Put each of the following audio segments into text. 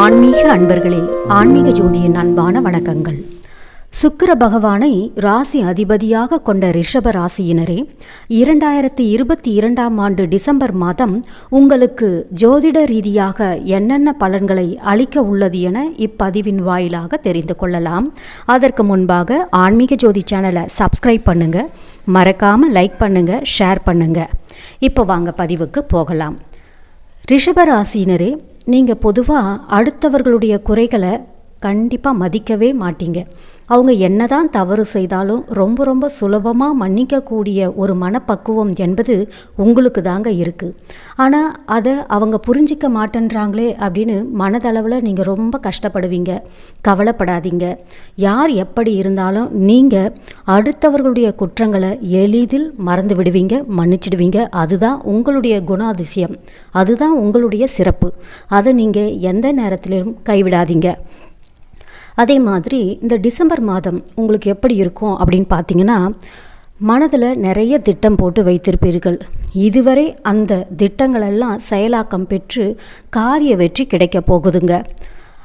ஆன்மீக அன்பர்களே ஆன்மீக ஜோதியின் அன்பான வணக்கங்கள். சுக்கர பகவானை ராசி அதிபதியாக கொண்ட ரிஷப ராசியினரே இரண்டாயிரத்தி இருபத்தி இரண்டாம் ஆண்டு டிசம்பர் மாதம் உங்களுக்கு ஜோதிட ரீதியாக என்னென்ன பலன்களை அளிக்க உள்ளது என இப்பதிவின் வாயிலாக தெரிந்து கொள்ளலாம். அதற்கு முன்பாக ஆன்மீக ஜோதி சேனலை சப்ஸ்கிரைப் பண்ணுங்க மறக்காமல் லைக் பண்ணுங்க ஷேர் பண்ணுங்க. இப்போ வாங்க பதிவுக்கு போகலாம். ரிஷபராசினரே நீங்கள் பொதுவாக அடுத்தவர்களுடைய குறைகளை கண்டிப்பாக மதிக்கவே மாட்டீங்க. அவங்க என்னதான் தவறு செய்தாலும் ரொம்ப ரொம்ப சுலபமாக மன்னிக்கக்கூடிய ஒரு மனப்பக்குவம் என்பது உங்களுக்கு தாங்க இருக்குது ஆனால் அதை அவங்க புரிஞ்சிக்க மாட்டேன்றாங்களே அப்படின்னு மனதளவில் நீங்கள் ரொம்ப கஷ்டப்படுவீங்க. கவலைப்படாதீங்க. யார் எப்படி இருந்தாலும் நீங்கள் அடுத்தவர்களுடைய குற்றங்களை எளிதில் மறந்து விடுவீங்க மன்னிச்சிடுவீங்க. அதுதான் உங்களுடைய குணாதிசயம். அதுதான் உங்களுடைய சிறப்பு. அதை நீங்கள் எந்த நேரத்திலும் கைவிடாதீங்க. அதே மாதிரி இந்த டிசம்பர் மாதம் உங்களுக்கு எப்படி இருக்கும் அப்படின்னு பார்த்தீங்கன்னா மனதில் நிறைய திட்டம் போட்டு வைத்திருப்பீர்கள். இதுவரை அந்த திட்டங்களெல்லாம் செயலாக்கம் பெற்று காரிய வெற்றி கிடைக்க போகுதுங்க.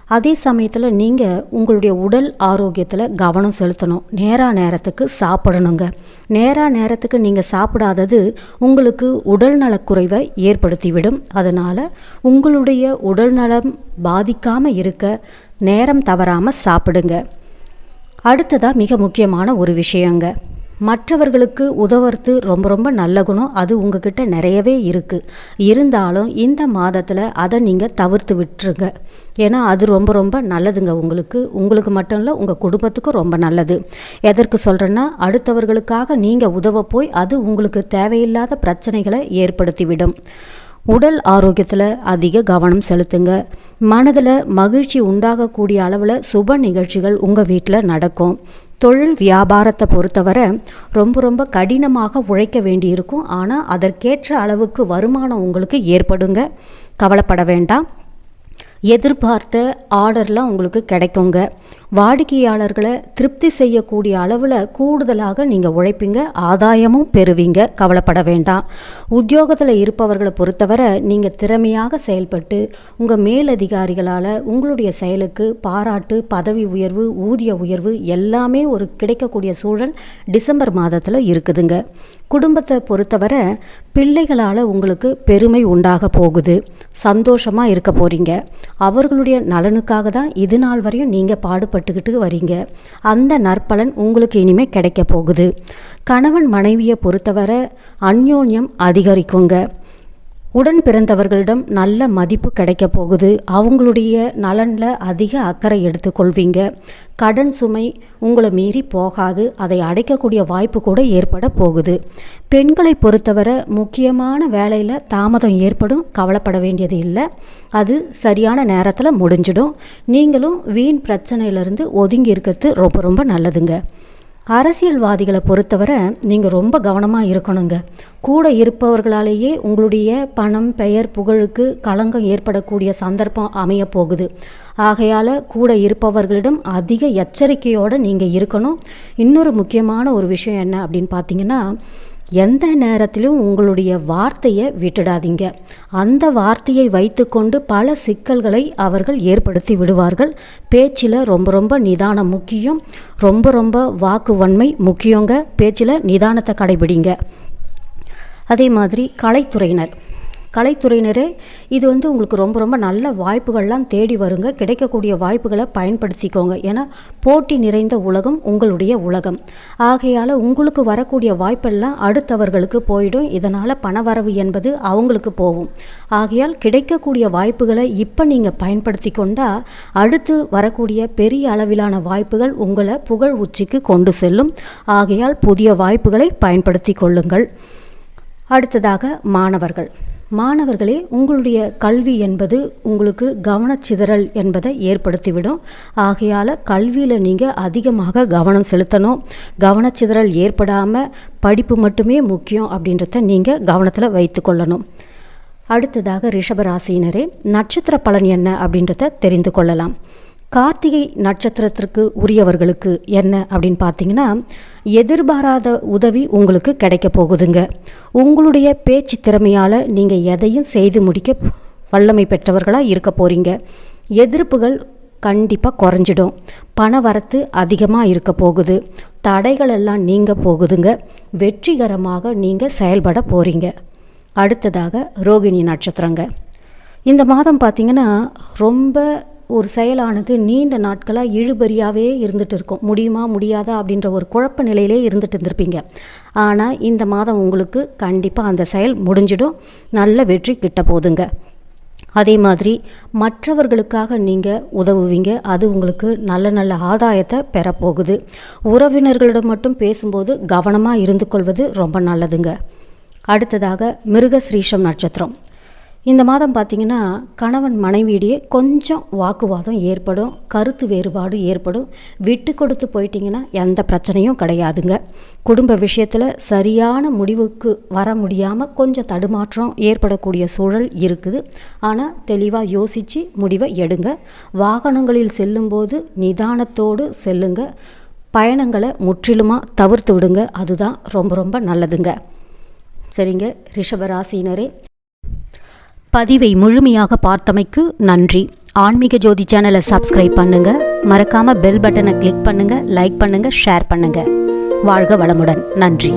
அதே சமயத்தில் நீங்கள் உங்களுடைய உடல் ஆரோக்கியத்தில் கவனம் செலுத்தணும். நேரா நேரத்துக்கு சாப்பிடணுங்க. நேரா நேரத்துக்கு நீங்கள் சாப்பிடாதது உங்களுக்கு உடல் நலக்குறைவை ஏற்படுத்திவிடும். அதனால் உங்களுடைய உடல் நலம் பாதிக்காமல் இருக்க நேரம் தவறாமல் சாப்பிடுங்க. அடுத்ததாக மிக முக்கியமான ஒரு விஷயங்க. மற்றவர்களுக்கு உதவுறது ரொம்ப ரொம்ப நல்ல குணம். அது உங்ககிட்ட நிறையவே இருக்குது இருந்தாலும் இந்த மாதத்தில் அதை நீங்கள் தவிர்த்து விட்டுருங்க. ஏன்னா அது ரொம்ப ரொம்ப நல்லதுங்க உங்களுக்கு. உங்களுக்கு மட்டும் இல்லை உங்கள் குடும்பத்துக்கும் ரொம்ப நல்லது. எதற்கு சொல்கிறேன்னா அடுத்தவர்களுக்காக நீங்கள் உதவ போய் அது உங்களுக்கு தேவையில்லாத பிரச்சனைகளை ஏற்படுத்திவிடும். உடல் ஆரோக்கியத்தில் அதிக கவனம் செலுத்துங்க. மனதில் மகிழ்ச்சி உண்டாகக்கூடிய அளவில் சுப நிகழ்ச்சிகள் உங்கள் வீட்டில் நடக்கும். தொழில் வியாபாரத்தை பொறுத்தவரை ரொம்ப ரொம்ப கடினமாக உழைக்க வேண்டியிருக்கும். ஆனால் அதற்கேற்ற அளவுக்கு வருமானம் உங்களுக்கு ஏற்படுங்க. கவலைப்பட வேண்டாம். எதிர்பார்த்த ஆர்டர்லாம் உங்களுக்கு கிடைக்குங்க. வாடிக்கையாளர்களை திருப்தி செய்யக்கூடிய அளவில் கூடுதலாக நீங்கள் உழைப்பீங்க ஆதாயமும் பெறுவீங்க. கவலைப்பட வேண்டாம். உத்தியோகத்தில் இருப்பவர்களை பொறுத்தவரை நீங்கள் திறமையாக செயல்பட்டு உங்கள் மேலதிகாரிகளால் உங்களுடைய செயலுக்கு பாராட்டு பதவி உயர்வு ஊதிய உயர்வு எல்லாமே ஒரு கிடைக்கக்கூடிய சூழல் டிசம்பர் மாதத்தில் இருக்குதுங்க. குடும்பத்தை பொறுத்தவரை பிள்ளைகளால் உங்களுக்கு பெருமை உண்டாக போகுது. சந்தோஷமாக இருக்க போகிறீங்க அவர்களுடைய நலனுக்காக தான் இது நாள் வரையும் நீங்கள் பாடுபட்டுக்கிட்டு வரீங்க. அந்த நற்பலன் உங்களுக்கு இனிமேல் கிடைக்க போகுது. கணவன் மனைவியை பொறுத்தவரை அந்யோன்யம் அதிகரிக்குங்க. உடன் பிறந்தவர்களிடம் நல்ல மதிப்பு கிடைக்க போகுது. அவங்களுடைய நலனில் அதிக அக்கறை எடுத்துக்கொள்வீங்க. கடன் சுமை உங்களை மீறி போகாது. அதை அடைக்கக்கூடிய வாய்ப்பு கூட ஏற்பட போகுது. பெண்களை பொறுத்தவரை முக்கியமான வேலையில் தாமதம் ஏற்படும். கவலைப்பட வேண்டியது இல்லை. அது சரியான நேரத்தில் முடிஞ்சிடும். நீங்களும் வீண் பிரச்சனையிலிருந்து ஒதுங்கி இருக்கிறது ரொம்ப ரொம்ப நல்லதுங்க. அரசியல்வாதிகளை பொறுத்தவரை நீங்கள் ரொம்ப கவனமாக இருக்கணுங்க. கூட இருப்பவர்களாலேயே உங்களுடைய பணம் பெயர் புகழுக்கு களங்கம் ஏற்படக்கூடிய சந்தர்ப்பம் அமைய போகுது ஆகையால் கூட இருப்பவர்களிடம் அதிக எச்சரிக்கையோடு நீங்கள் இருக்கணும். இன்னொரு முக்கியமான ஒரு விஷயம் என்ன அப்படின்னு பார்த்தீங்கன்னா எந்த நேரத்திலும் உங்களுடைய வார்த்தையை விட்டுடாதீங்க. அந்த வார்த்தையை வைத்துக்கொண்டு பல சிக்கல்களை அவர்கள் ஏற்படுத்தி விடுவார்கள். பேச்சில் ரொம்ப ரொம்ப நிதானம் முக்கியம். ரொம்ப ரொம்ப வாக்கு வன்மை முக்கியங்க. பேச்சில் நிதானத்தை கடைபிடிங்க. அதே மாதிரி கலைத்துறையினர். கலைத்துறையினரே இது வந்து உங்களுக்கு ரொம்ப ரொம்ப நல்ல வாய்ப்புகள்லாம் தேடி வருங்க. கிடைக்கக்கூடிய வாய்ப்புகளை பயன்படுத்திக்கோங்க. ஏன்னா போட்டி நிறைந்த உலகம் உங்களுடைய உலகம். ஆகையால் உங்களுக்கு வரக்கூடிய வாய்ப்பெல்லாம் அடுத்தவர்களுக்கு போயிடும். இதனால் பணவரவு என்பது அவங்களுக்கு போகும். ஆகையால் கிடைக்கக்கூடிய வாய்ப்புகளை இப்போ நீங்கள் பயன்படுத்தி கொண்டால் அடுத்து வரக்கூடிய பெரிய அளவிலான வாய்ப்புகள் உங்களை புகழ் உச்சிக்கு கொண்டு செல்லும். ஆகையால் புதிய வாய்ப்புகளை பயன்படுத்தி கொள்ளுங்கள். அடுத்ததாக மாணவர்கள். மாணவர்களே உங்களுடைய கல்வி என்பது உங்களுக்கு கவனச்சிதறல் என்பதை ஏற்படுத்திவிடும். ஆகையால் கல்வியில் நீங்கள் அதிகமாக கவனம் செலுத்தணும். கவனச்சிதறல் ஏற்படாமல் படிப்பு மட்டுமே முக்கியம் அப்படின்றத நீங்கள் கவனத்தில் வைத்துக்கொள்ளணும் அடுத்ததாக ரிஷபராசியினரே நட்சத்திர பலன் என்ன அப்படின்றத தெரிந்து கொள்ளலாம். கார்த்திகை நட்சத்திரத்திற்கு உரியவர்களுக்கு என்ன அப்படின்னு பார்த்தீங்கன்னா எதிர்பாராத உதவி உங்களுக்கு கிடைக்க போகுதுங்க. உங்களுடைய பேச்சு திறமையால் நீங்கள் எதையும் செய்து முடிக்க வல்லமை பெற்றவர்களாக இருக்க போகிறீங்க எதிர்ப்புகள் கண்டிப்பாக குறைஞ்சிடும். பண வரத்து அதிகமாக இருக்க போகுது. தடைகள் எல்லாம் போகுதுங்க. வெற்றிகரமாக நீங்கள் செயல்பட போகிறீங்க அடுத்ததாக ரோகிணி நட்சத்திரங்க. இந்த மாதம் பார்த்திங்கன்னா ரொம்ப ஒரு செயலானது நீண்ட நாட்களாக இழுபறியாகவே இருந்துட்டு இருக்கும். முடியுமா முடியாதா அப்படின்ற ஒரு குழப்ப நிலையிலே இருந்துட்டு இருந்திருப்பீங்க. ஆனால் இந்த மாதம் உங்களுக்கு கண்டிப்பாக அந்த செயல் முடிஞ்சிடும். நல்ல வெற்றி கிட்ட போதுங்க. அதே மாதிரி மற்றவர்களுக்காக நீங்கள் உதவுவீங்க. அது உங்களுக்கு நல்ல நல்ல ஆதாயத்தை பெறப்போகுது. உறவினர்களிடம் மட்டும் பேசும்போது கவனமாக இருந்து கொள்வது ரொம்ப நல்லதுங்க. அடுத்ததாக மிருகஸ்ரீஷம் நட்சத்திரம். இந்த மாதம் பார்த்திங்கன்னா கணவன் மனைவியிடையே கொஞ்சம் வாக்குவாதம் ஏற்படும் கருத்து வேறுபாடு ஏற்படும். விட்டு கொடுத்து போயிட்டிங்கன்னா எந்த பிரச்சனையும் கிடையாதுங்க. குடும்ப விஷயத்தில் சரியான முடிவுக்கு வர முடியாமல் கொஞ்சம் தடுமாற்றம் ஏற்படக்கூடிய சூழல் இருக்குது. ஆனால் தெளிவாக யோசித்து முடிவை எடுங்க. வாகனங்களில் செல்லும்போது நிதானத்தோடு செல்லுங்க. பயணங்களை முற்றிலுமாக தவிர்த்து விடுங்க. அதுதான் ரொம்ப ரொம்ப நல்லதுங்க. சரிங்க. ரிஷபராசினரே பதிவை முழுமையாக பார்த்தமைக்கு நன்றி. ஆன்மீக ஜோதி சேனலை சப்ஸ்கிரைப் பண்ணுங்க. மறக்காம பெல் பட்டனை கிளிக் பண்ணுங்க லைக் பண்ணுங்க ஷேர் பண்ணுங்க. வாழ்க வளமுடன். நன்றி.